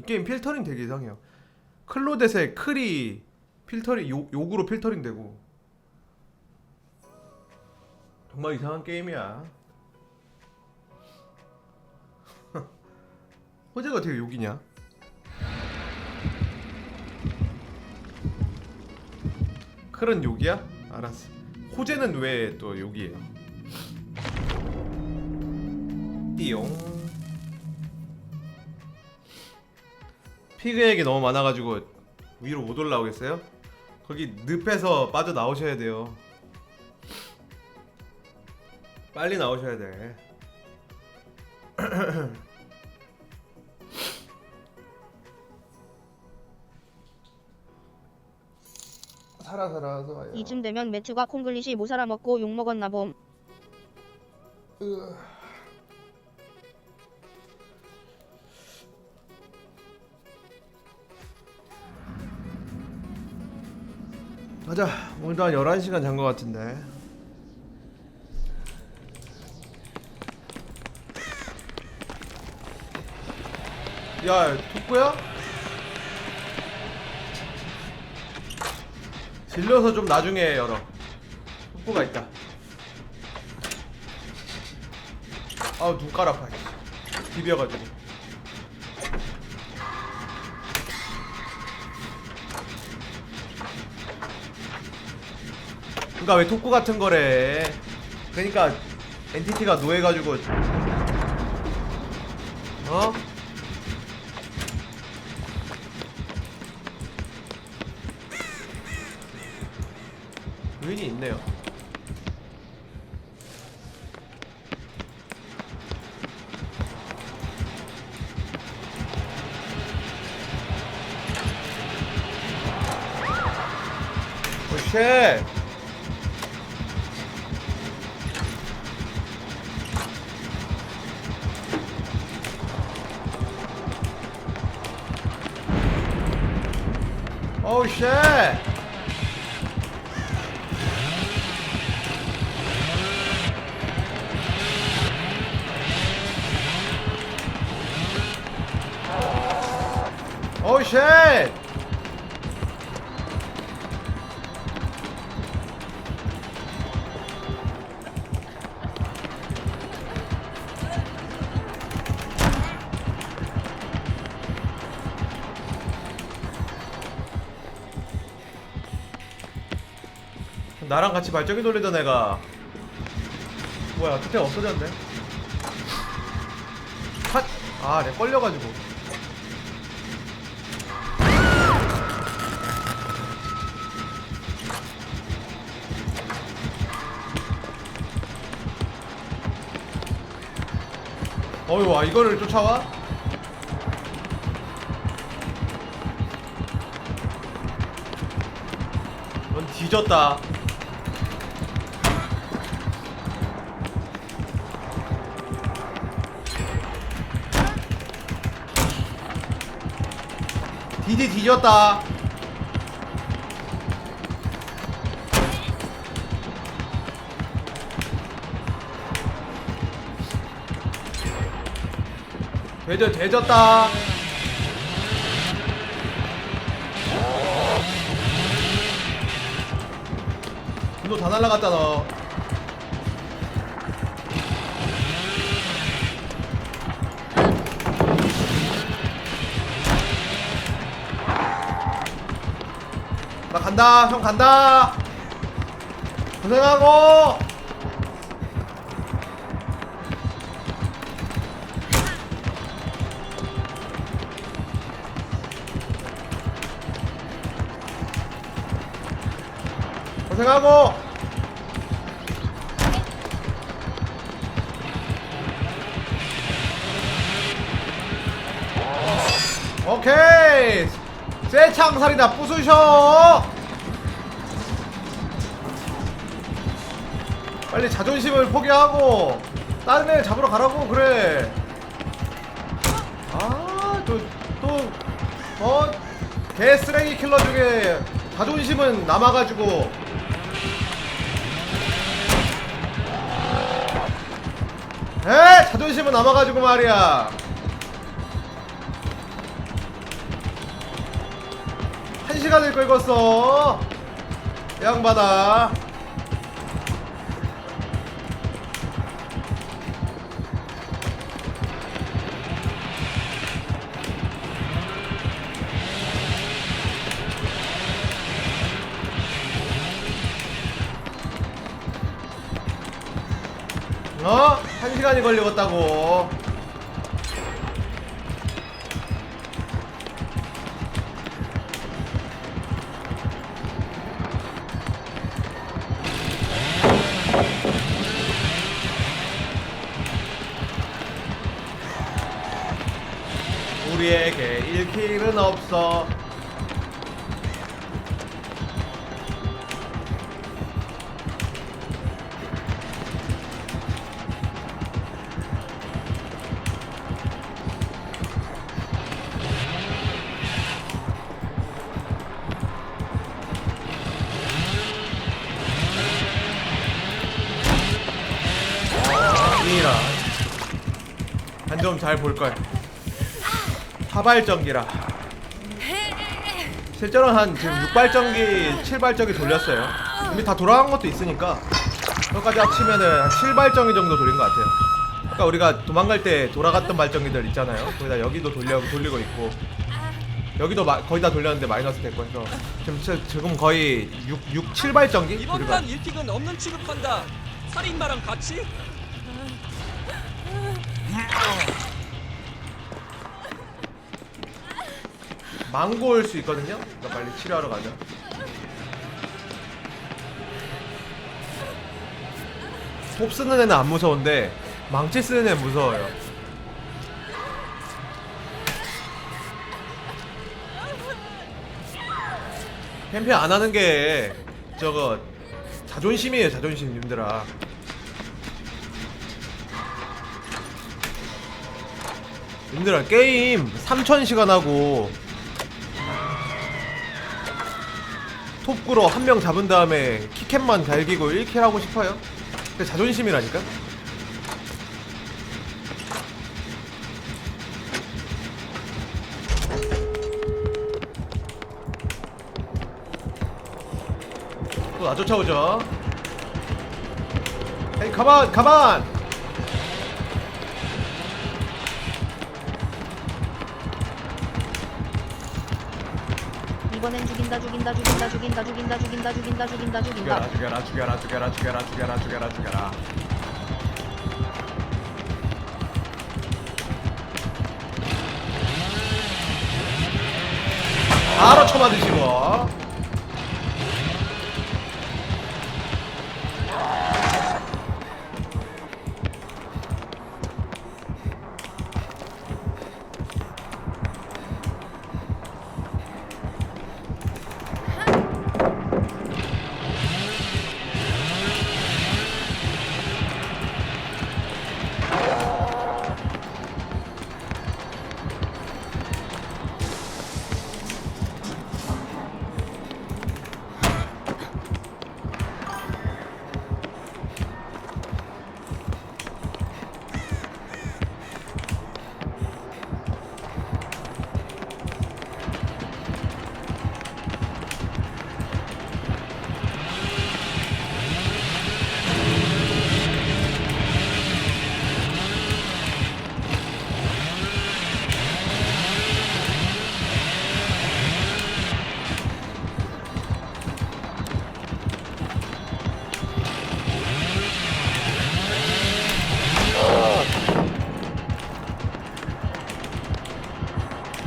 이 게임 필터링 되게 이상해요. 클로댓의 클이 필터링 욕, 욕으로 필터링 되고 정말 이상한 게임이야. 호재가 어떻게 욕이냐? 클은 욕이야? 알았어. 호재는 왜 또 욕이에요? 띠용. 피그에게 너무 많아가지고 위로 못 올라오겠어요? 거기 늪에서 빠져 나오셔야 돼요. 빨리 나오셔야 돼. 살아 살아서 와요. 이쯤 되면 매튜가 콩글리시 못 살아먹고 욕 먹었나 봄. 으. 가자. 오늘도 한 11시간 잔 것 같은데. 야, 톡구야? 질려서 좀 나중에 열어. 톡구가 있다. 아우 눈깔 아파 비벼가지고 그니까 왜 토크 같은 거래? 그니까 엔티티가 노해가지고. 어? 의인이 있네요. 오쉣 오우 쉣오 나랑 같이 발전기 돌리던 애가 뭐야 그때 없어졌네 핫! 아, 내 걸려가지고 어이 와 이거를 쫓아와? 넌 뒤졌다 디디 뒤졌다. 되져 되졌다. 분노 다 날라갔다 너 간다. 형 간다. 고생하고. 고생하고. 오케이. 쇠창살이다 부수셔 빨리 자존심을 포기하고 다른 애 잡으러 가라고 그래. 아또또어? 개쓰레기 킬러 중에 자존심은 남아가지고. 에? 자존심은 남아가지고 말이야. 한 시간을 끌었어. 이 양반아 어? 한 시간이 걸리겠다고 우리에게 1킬은 없어 한점잘 볼걸 하발전기라. 실제로 한 지금 6발전기 7발전기 돌렸어요. 이미 다 돌아간 것도 있으니까 그것까지 합치면은 한 7발전기 정도 돌린 것 같아요. 아까 우리가 도망갈 때 돌아갔던 발전기들 있잖아요. 거기다 여기도 돌려, 돌리고 있고. 여기도 마, 거의 다 돌렸는데 마이너스 됐고 해서 지금, 지- 지금 거의 6, 6 7발전기? 이번 판 1픽은 없는 취급한다. 살인마랑 같이? 망고 올 수 있거든요. 그러니까 빨리 치료하러 가자. 톱 쓰는 애는 안 무서운데 망치 쓰는 애는 무서워요. 캠페인 안 하는 게 저거 자존심이에요, 자존심 님들아. 님들아 게임 3,000시간 하고 톱구로 한 명 잡은 다음에 키캡만 갈기고 1킬 하고 싶어요? 그 자존심이라니까? 또 나 쫓아오죠 에이 가만 가만 이번엔 죽인다 죽인다 죽인다 죽인다 죽인다 죽인다 죽인다 죽인다 죽인다. 죽여라 죽여라 죽여라 죽여라 죽여라 죽여라 죽여라 죽여라. 바로 쳐맞으시고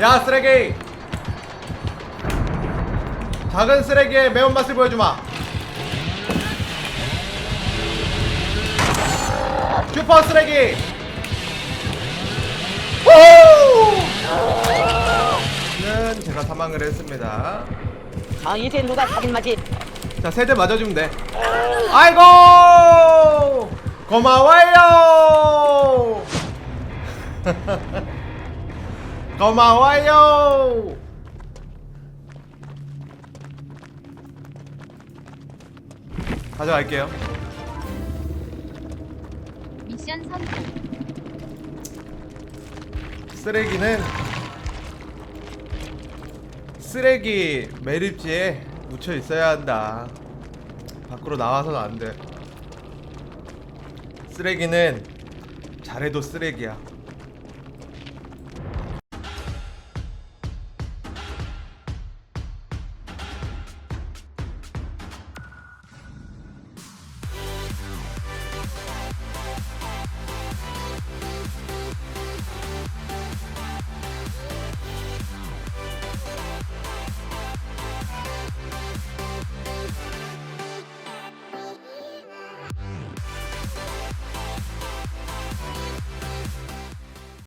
야 쓰레기 작은 쓰레기의 매운맛을 보여주마 슈퍼 쓰레기 는 제가 사망을 했습니다 아 이제 누가 살인마지? 자 세대 맞아주면 돼 아이고 고마워요 고마워요 가져갈게요 미션 성공. 쓰레기는 쓰레기 매립지에 묻혀 있어야 한다. 밖으로 나와서는 안 돼. 쓰레기는 잘해도 쓰레기야.